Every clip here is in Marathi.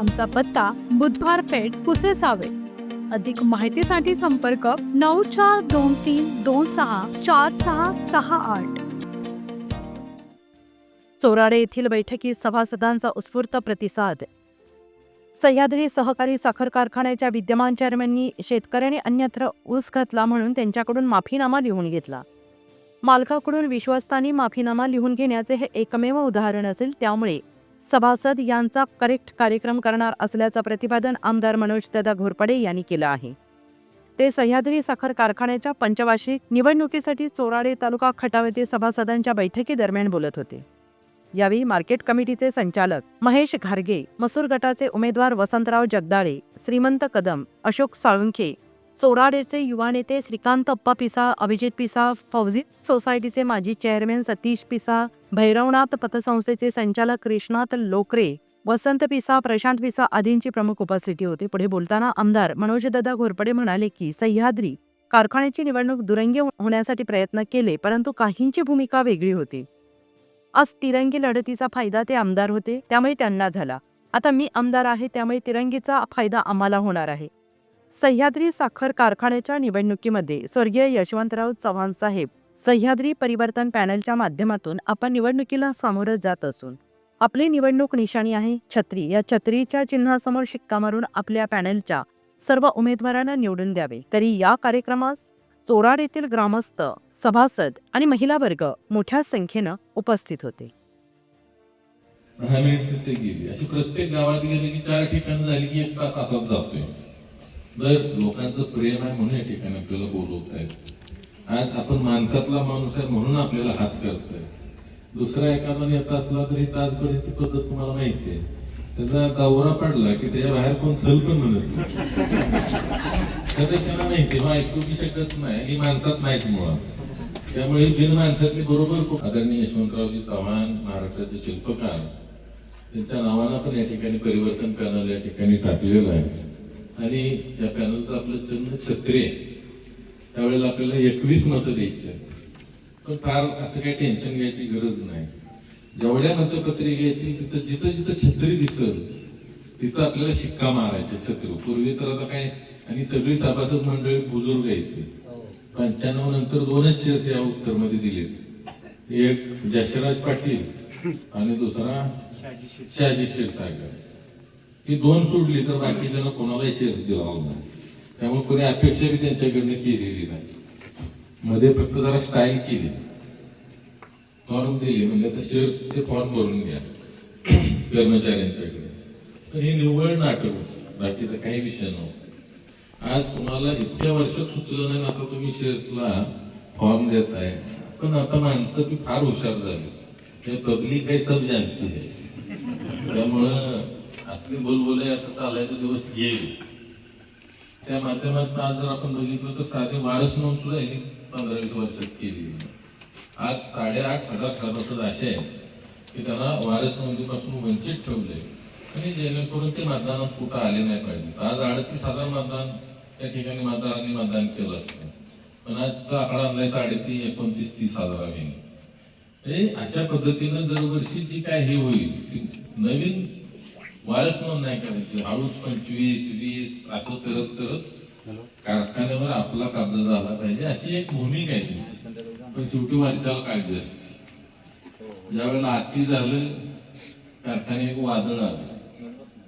आमचा पत्ता बुधवार पेठ पुसेसावे अधिक माहितीसाठी संपर्क नऊ चार दोन तीन दोन सहा चार सहा सहा आठ. चोराडे येथील बैठकीत सभासदांचा उत्स्फूर्त प्रतिसाद. सह्याद्री सहकारी साखर कारखान्याच्या विद्यमान चेअरमॅननी शेतकऱ्याने अन्यत्र ऊस घातला म्हणून त्यांच्याकडून माफीनामा लिहून घेतला. मालकाकडून विश्वस्तानी माफीनामा लिहून घेण्याचे हे एकमेव उदाहरण असेल त्यामुळे. सभासद यांचा करेक्ट कार्यक्रम करणार असल्याचं प्रतिपादन आमदार मनोजदादा घोरपडे यांनी केलं आहे. ते सह्याद्री साखर कारखान्याच्या पंचवार्षिक निवडणुकीसाठी चोराडे तालुका खटाव येथे सभासदांच्या बैठकीदरम्यान बोलत होते. यावेळी मार्केट कमिटीचे संचालक महेश घारगे मसूर गटाचे उमेदवार वसंतराव जगदाळे श्रीमंत कदम अशोक साळुंखे चोराडेचे युवा नेते श्रीकांत अप्पा पिसा अभिजित पिसा फौजी सोसायटीचे माजी चेअरमॅन सतीश पिसा भैरवनाथ पतसंस्थेचे संचालक कृष्णात लोकरे वसंत पिसा प्रशांत पिसा आदींची प्रमुख उपस्थिती होती. पुढे बोलताना आमदार मनोजदादा घोरपडे म्हणाले की सह्याद्री कारखान्याची निवडणूक दुरंगी होण्यासाठी प्रयत्न केले परंतु काहींची भूमिका वेगळी होती. आज तिरंगी लढतीचा फायदा ते आमदार होते त्यामुळे त्यांना झाला. आता मी आमदार आहे त्यामुळे तिरंगीचा फायदा आम्हाला होणार आहे. सह्याद्री साखर कारखान्याच्या निवडणुकीमध्ये स्वर्गीय यशवंतराव चव्हाण साहेब सह्याद्री परिवर्तन पॅनलच्या माध्यमातून आपण निवडणुकीला सामोरं जात असून आपली निवडणूक निशाणी आहे छत्री. या छत्रीच्या चिन्हासमोर शिक्का मारून आपल्या पॅनलच्या सर्व उमेदवारांना निवडून द्यावे. तरी या कार्यक्रमास चोराड येथील ग्रामस्थ सभासद आणि महिला वर्ग मोठ्या संख्येनं उपस्थित होते. गेली. अशी प्रत्येक गावात गेले की चार ठिकाण झाली की एक तास असाच जातोय. तर लोकांचं प्रेम आहे म्हणून या ठिकाणी आपल्याला बोलवत आहेत आज आपण माणसातला माणूस आहे म्हणून आपल्याला हात करतोय दुसरा एखादा नेता असला तरी तासभरीची पद्धत तुम्हाला माहिती आहे त्याचा दौरा पडला की त्याच्या बाहेर कोण चल पण म्हणत नाही. त्याला माहिती मग ऐकू की शकत नाही. ही माणसात नाहीत मुळात. त्यामुळे बिन माणसातली बरोबर आदरणीय यशवंतरावजी चव्हाण महाराष्ट्राचे शिल्पकार त्यांच्या नावानं पण या ठिकाणी परिवर्तन करणं या ठिकाणी टाकलेलं आहे. आणि त्या पॅनलचं आपलं चिन्ह छत्री आहे. त्यावेळेला आपल्याला एकवीस मतं द्यायची आहेत. पण फार असं काही टेन्शन घ्यायची गरज नाही. जेवढ्या मतपत्रिका येतील तिथं जिथं जिथं छत्री दिसल तिथं आपल्याला शिक्का मारायचे छत्री. पूर्वी तर आता काय आणि सगळी सभासद मंडळी बुजुर्ग आहेत ते. पंच्याण्णव नंतर दोनच शेअर्स या उत्तरमध्ये दिलेत. एक जशराज पाटील आणि दुसरा शहाजी क्षीरसागर ही दोन सोडली तर बाकीच्याला कोणालाही शेअर्स दिला नाही. त्यामुळे कोणी अपेक्षा बी त्यांच्याकडनं केलेली नाही. मध्ये फक्त जरा स्टाईल केली. फॉर्म दिले म्हणजे आता शेअर्सचे फॉर्म भरून घ्या. कर्मचाऱ्यांच्याकडे तर हे निव्वळ नाटक बाकीचा काही विषय नव्हता. आज तुम्हाला इतक्या वर्षात सुचलं नाही आता तुम्ही शेअर्सला फॉर्म देताय. पण आता माणसं ती फार हुशार झाली. तबली काही सब जाणती आहे त्यामुळं असले बोलबोले आता चालायचा दिवस येईल. त्या माध्यमातून आज जर आपण बघितलं तर साधे वारस म्हणून सुद्धा यांनी पंधरा वीस वर्षात केली. आज साडेआठ हजार सभासद असे आहेत की त्यांना वारस नोंदीपासून वंचित ठेवले आणि जेणेकरून ते मतदानात कुठं आले नाही पाहिजे. आज अडतीस हजार मतदान त्या ठिकाणी मतदारांनी मतदान केलं असतं. पण आज तर आकडा आणलाय साडेतीस एकोणतीस तीस हजारांनी. हे अशा पद्धतीनं दरवर्षी जी काय हे होईल नवीन वारस नोंद नाही करायची. हळूच पंचवीस वीस असं करत करत कारखान्यावर आपला कब्जा झाला पाहिजे. अशी एक भूमिका आहे त्यांची पण शेवटी वारशाला काळजी असते. ज्या वेळेला आती झालं कारखाने एक वादळ आलं.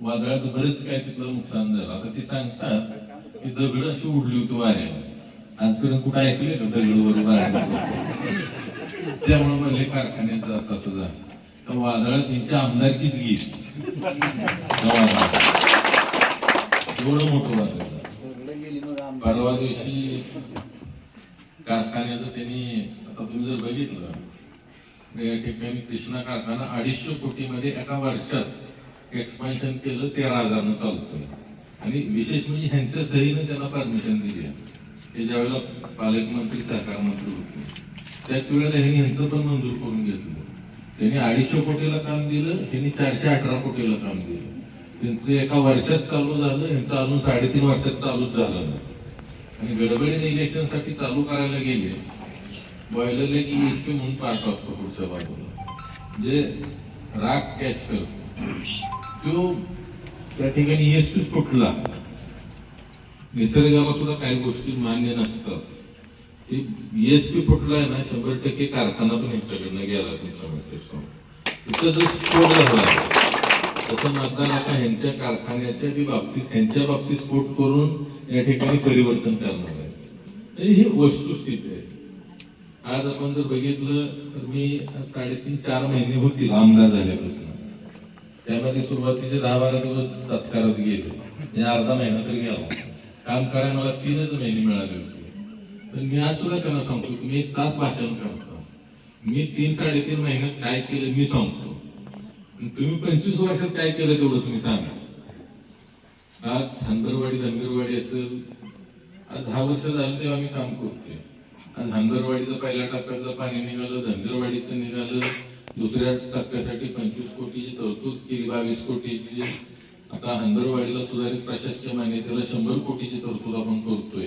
वादळात बरेच काय तिथलं नुकसान झालं. आता ते सांगतात की दगड अशी उडली होती वाऱ्यावर आजपर्यंत कुठं ऐकले का दगड बरोबर त्यामुळे म्हणले कारखान्याचं असं असं झालं. तर वादळात यांची आमदारकीच गेली. एवढं मोठं परवा दिवशी कारखान्याचं त्यांनी आता तुम्ही जर बघितलं या ठिकाणी कृष्णा कारखाना अडीचशे कोटीमध्ये एका वर्षात एक्सपान्शन केलं तेरा हजारनं चालतोय आणि विशेष म्हणजे ह्यांच्या सहीने त्यांना परमिशन दिली आहे हे ज्यावेळेला पालकमंत्री सहकार मंत्री होते त्याच वेळेला ह्यांनी ह्यांचं पण मंजूर करून घेतलं त्यांनी अडीचशे कोटीला काम दिलं त्यांनी चारशे अठरा कोटीला काम दिलं. त्यांचं एका वर्षात चालू झालं ह्यांचं अजून साडेतीन वर्षात चालूच झालं नाही. आणि गडबडीने इलेक्शनसाठी चालू करायला गेले. बॉयलरला की इसके म्हणून पार टाकतो पुढच्या बाजूला. जे राग कॅच करतो. तो त्या ठिकाणी एसपी फुटला निसर्गाला सुद्धा काही गोष्टी मान्य नसतात. एसपी फुटलाय ना शंभर टक्के कारखाना पण यांच्याकडनं गेला तुमच्या मेसेज जो स्फोट झाला तसं मतदान आता ह्यांच्या कारखान्याच्या बाबतीत त्यांच्या बाबतीत स्फोट करून या ठिकाणी परिवर्तन करणार आहे. ही वस्तुस्थिती आहे. आज आपण जर बघितलं तर मी साडेतीन चार महिने होतील आमदार झाल्यापासून. त्यामध्ये सुरुवातीचे दहा बारा दिवस सत्कारात गेले. अर्धा महिना तर गेला. काम करायला मला तीनच महिने मिळाले होते. तर मी आज सुद्धा त्यांना सांगतो? मी एक तास भाषण करतो. मी तीन साडेतीन महिन्यात काय केलं मी सांगतो. तुम्ही पंचवीस वर्षात काय केलं तेवढं तुम्ही सांगा. आज हंदरवाडी धनगरवाडी असेल. आज दहा वर्ष झालं तेव्हा मी काम करतोय. आज हंदरवाडीचं पहिल्या टप्प्यातलं पाणी निघालं धनगरवाडीचं निघालं. दुसऱ्या टप्प्यासाठी पंचवीस कोटीची तरतूद केली बावीस कोटीची. आता हंदरवाडीला सुधारित प्रशासकीय मान्यतेला शंभर कोटीची तरतूद आपण करतोय.